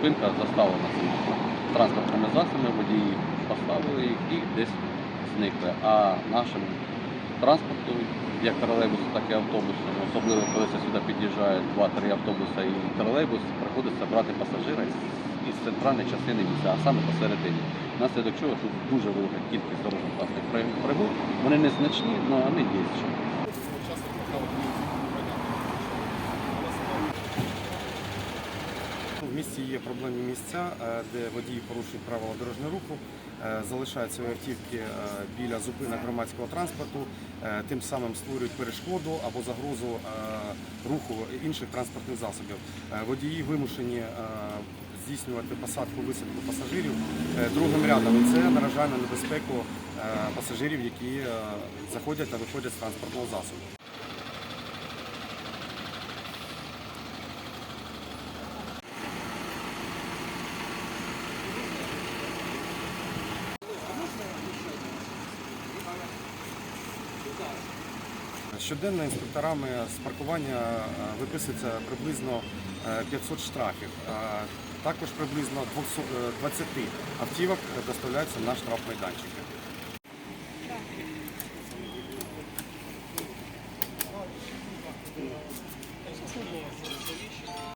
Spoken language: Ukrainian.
зупинка заставлена цими транспортними засобами, водії поставили їх і десь зникли. А нашим транспорту, як тролейбусу, так і автобусом, особливо коли сюди під'їжджають два-три автобуси і тролейбус, приходиться брати пасажира із, центральної частини міста, а саме посередині. Внаслідок чого тут дуже велика кількість дорожньо-транспортних при- пригод. Вони незначні, але вони є В місті є проблемні місця, е, де водії порушують правила дорожнього руху, е, залишають свої автівки е, біля зупинок громадського транспорту, тим самим створюють перешкоду або загрозу руху інших транспортних засобів. Водії вимушені здійснювати посадку висадку пасажирів другим рядом. І це наражає на небезпеку пасажирів, які заходять та виходять з транспортного засобу. Щоденно інспекторами з паркування е, виписується приблизно е, 500 штрафів. Також приблизно 20 е, автівок доставляються на штрафмайданчики. майданчики.